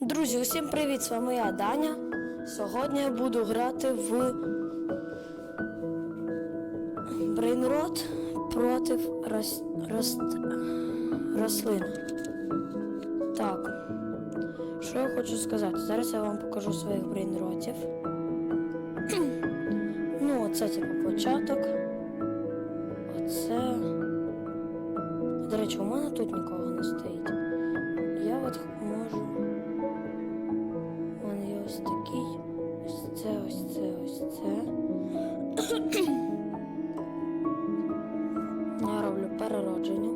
Друзі, усім привіт! З вами я Даня. Сьогодні я буду грати в Брейнрот проти рос... рос... рослин. Так. Що я хочу сказати? Зараз я вам покажу своїх брейнротів. ну, оце типу початок. Оце. До речі, у мене тут нікого не стоїть. Ось такий. Ось це, ось це, ось це. Я роблю переродження.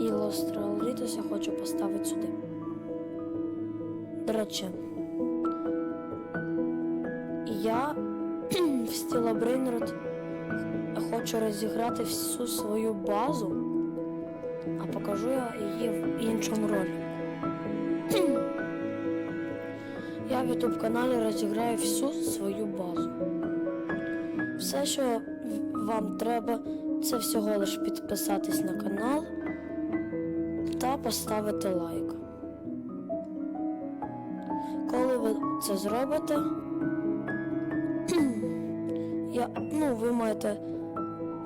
І Лостралрітус я хочу поставити сюди. До речі, я в Стіла Брейнрод хочу розіграти всю свою базу, в YouTube каналі розіграю всю свою базу. Все, що вам треба, це всього лиш підписатись на канал та поставити лайк. Коли ви це зробите, я, ну, ви маєте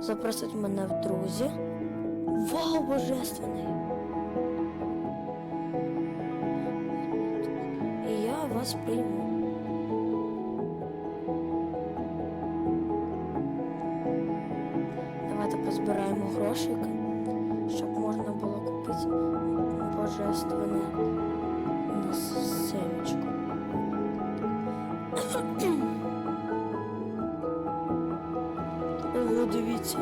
запросити мене в друзі. Вау, божественний! Вас прийму. Давайте позбираємо грошик, щоб можна було купити божественне на семечку. Ого, дивіться,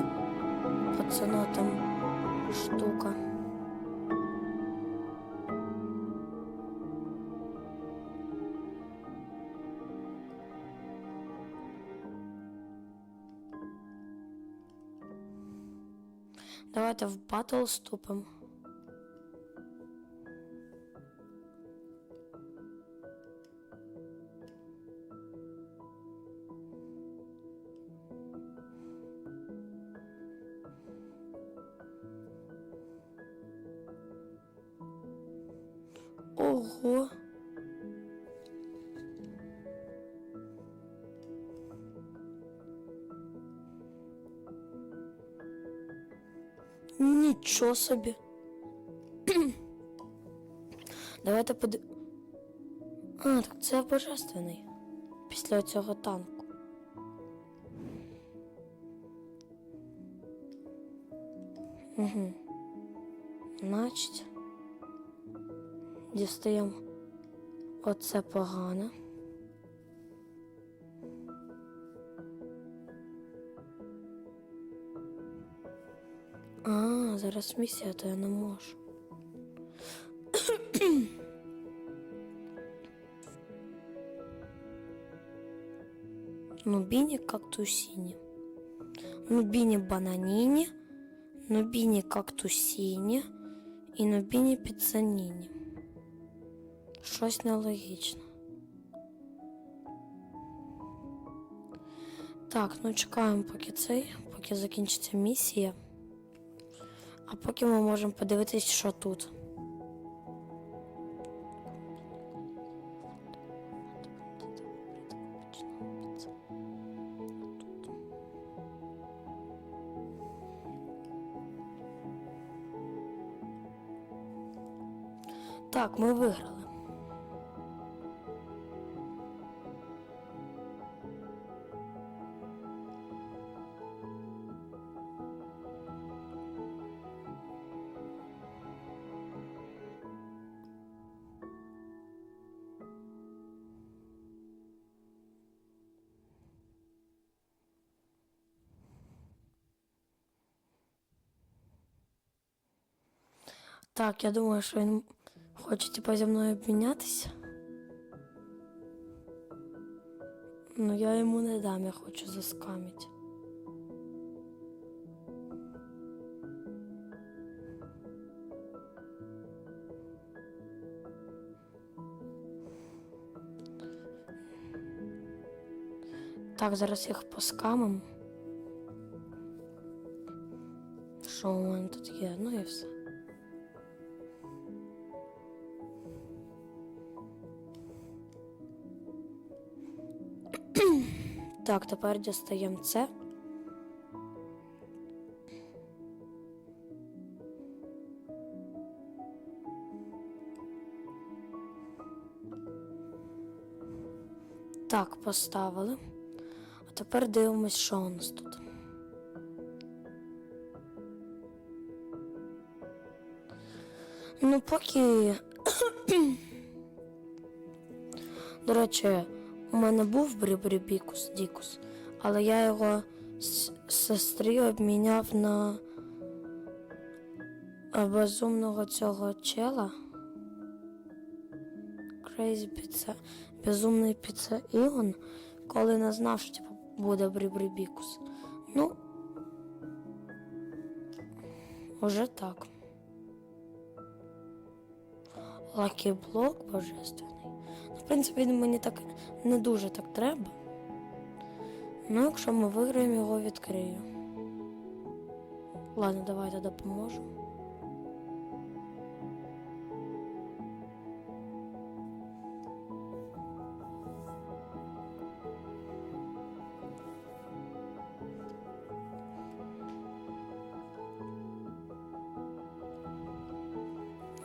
пацана там штука. Давайте в батл вступимо. Нічого собі. Давайте поди... А, так це божественний. Після цього танку. Угу. Значить. Дістаємо оце погане. А, зараз місія, то я не можу. Нубіні кактусіні. Нубіні бананіні, нубіні кактусіні і нубіні піцаніні. Щось нелогічно. Так, ну чекаємо поки цей, поки закінчиться місія. А поки ми можемо подивитись, що тут. Так, ми виграли. Так, я думаю, що він хоче типа зі мною обмінятися. Ну я йому не дам, я хочу заскамити. Так, зараз їх поскамим. що у мене тут є, ну і все. Так, тепер дістаємо це. Так, поставили. А тепер дивимось, що у нас тут. Ну, поки. До речі, у мене був Брібрібікус Дікус, але я його з сестрі обміняв на безумного цього чела. Crazy Pizza. Безумний піца Ігон, коли не знав, що типу, буде Брібрібікус. Ну, уже так. Лакі блок божественний. В принципі, мені так не дуже так треба. Ну, якщо ми виграємо, його відкрию. Ладно, давайте допоможемо.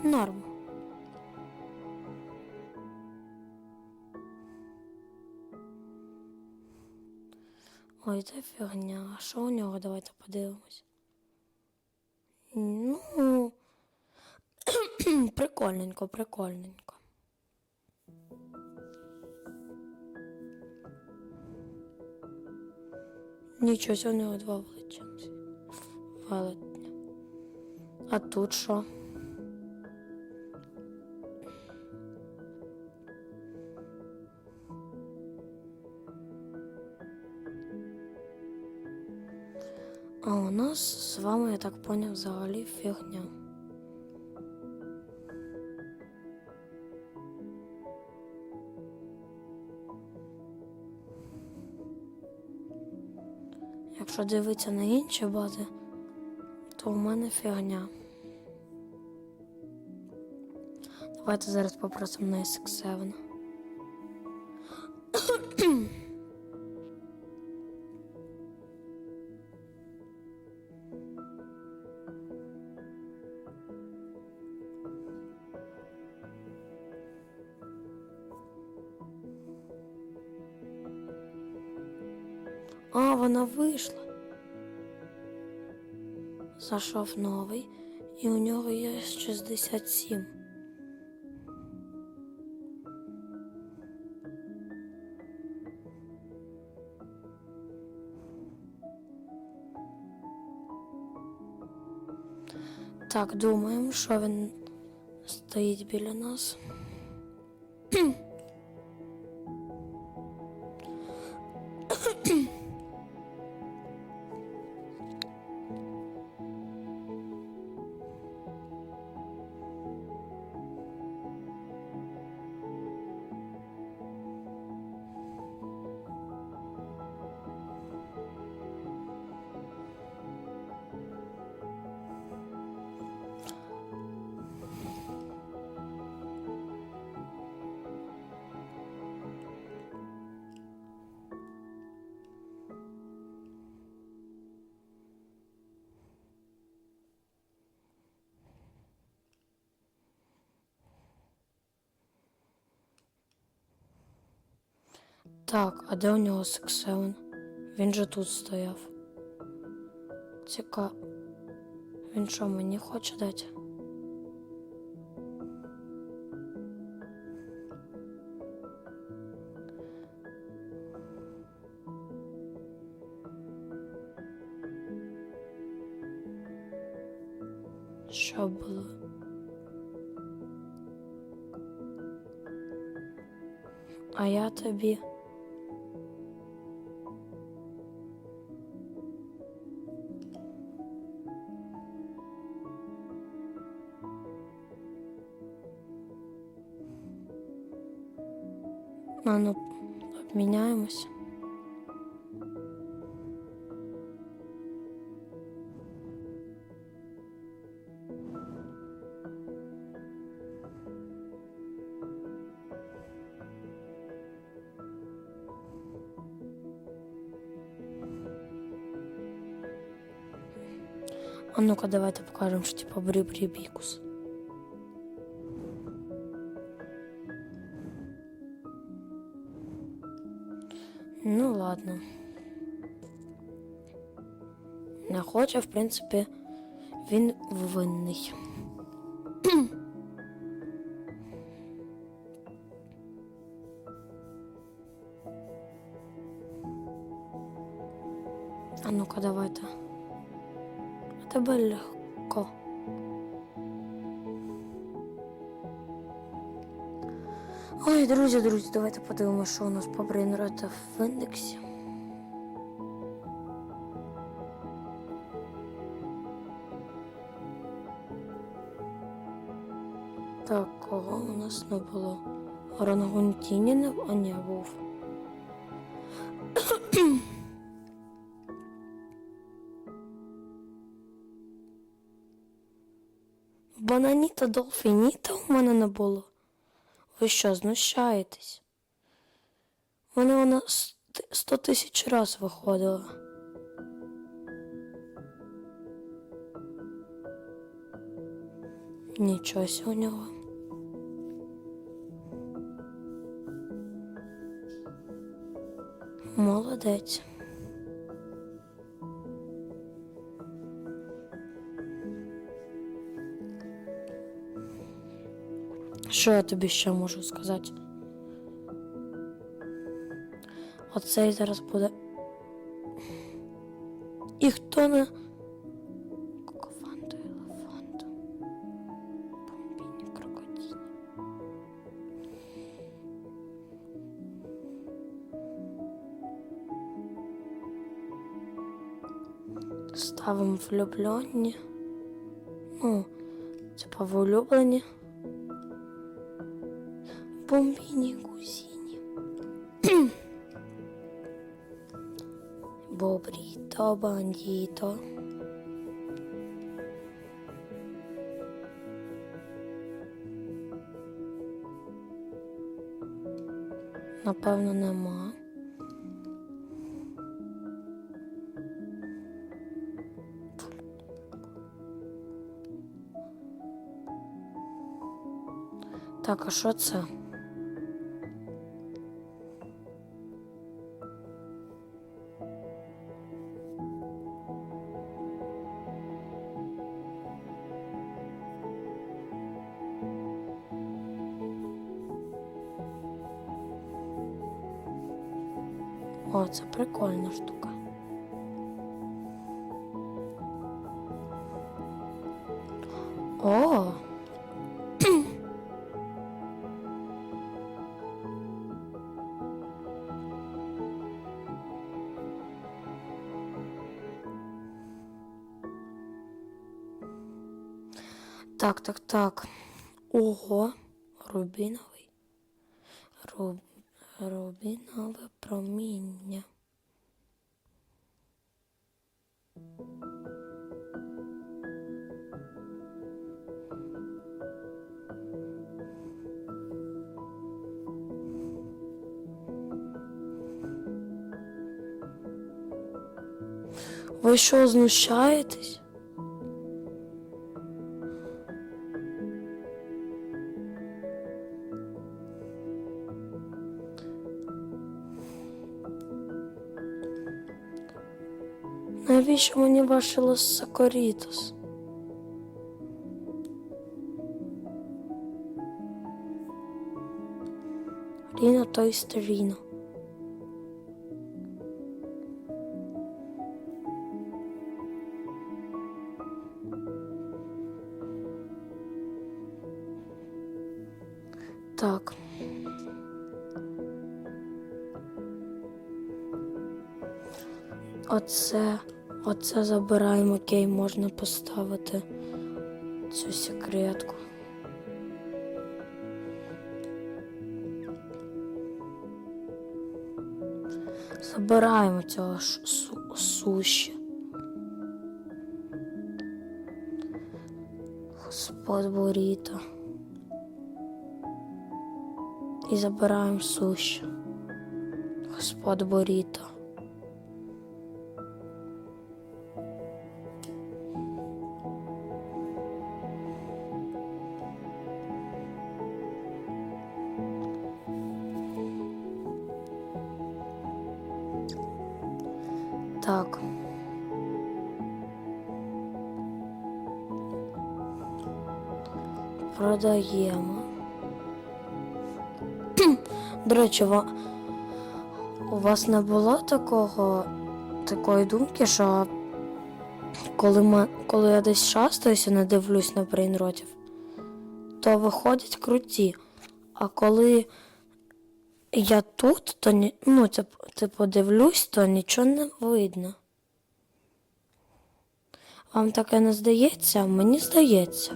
Норм. Ой, це фігня. А що у нього? Давайте подивимось. Ну. прикольненько, прикольненько. Нічого, у нього два величенці. Велетня. А тут що? А у нас з вами, я так поняв, взагалі фігня. Якщо дивитися на інші бази, то у мене фігня. Давайте зараз попросимо на SX7. А, вона вийшла. Зайшов новий, і у нього є 67. Так, думаємо, що він стоїть біля нас. Так, а де у нього Сексеон? Він же тут стояв. Цікаво. Він що мені хоче дати? Що було? А я тобі. А ну, обміняємось. А ну-ка, давай-то покажем, что типа бри-бри-бикус. Ну ладно. Не хоче, в принципі, він винний. А ну-ка, давайте. А тебе Ой, друзі, друзі, давайте подивимося, що у нас по брейнротах в індексі. Так, кого у нас не було? Орангутіні не а ні, був. Бананіта Долфініта у мене не було. Ви що, знущаєтесь? Мене вона сто тисяч раз виходила. Нічого у нього. Молодець. Що я тобі ще можу сказати? Оцей зараз буде. І хто не. Кокованду елефанту. Бомбіні крокодіні. Ставимо влюблені. Ну, типа в. Бомбіні кузіні. Бобріто, бандіто. Напевно, нема. Так, а що це? О, це прикольна штука. О! Так, так, так. Ого, рубіновий. Руб... Рубінове проміння. Ви що, знущаєтесь? Навіщо мені ваш лосокорітос? Ріно той старіно. Так. Оце, оце забираємо, окей, можна поставити цю секретку. Забираємо цього су- суші. Господ буріто. І забираємо суші. Господ буріто. Так. Продаємо. До речі, у вас не було такого, такої думки, що коли, ма- коли я десь шастаюся, не дивлюсь на брейнротів, то виходять круті. А коли я тут, то ні, ну, типу, дивлюсь, то нічого не видно. Вам таке не здається? Мені здається.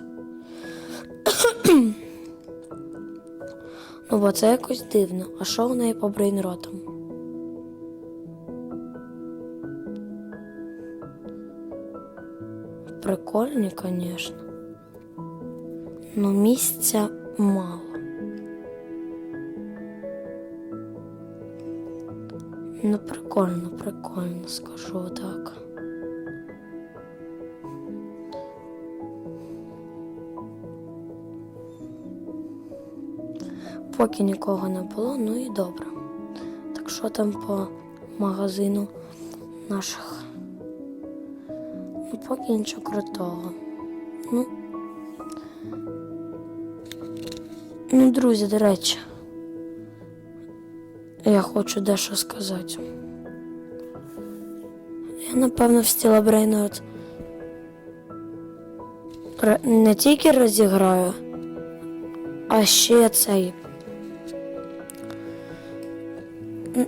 ну, бо це якось дивно. А що у неї по брейнротам? Прикольні, звісно. Ну, місця мало. Ну, прикольно, прикольно, скажу так. Поки нікого не було, ну і добре. Так що там по магазину наших? Ну, поки нічого крутого. Ну. Ну, друзі, до речі. Я хочу дещо сказати. Я напевно в Брейнот не тільки розіграю, а ще цей.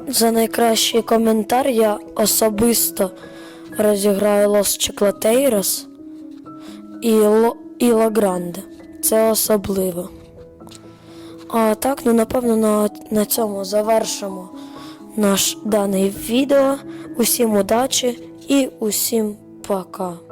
За найкращий коментар я особисто розіграю Лос Чеклотейрос і, Ло, і Лагранде. Це особливо. А так, ну напевно, на, на цьому завершимо наш даний відео. Усім удачі і усім пока.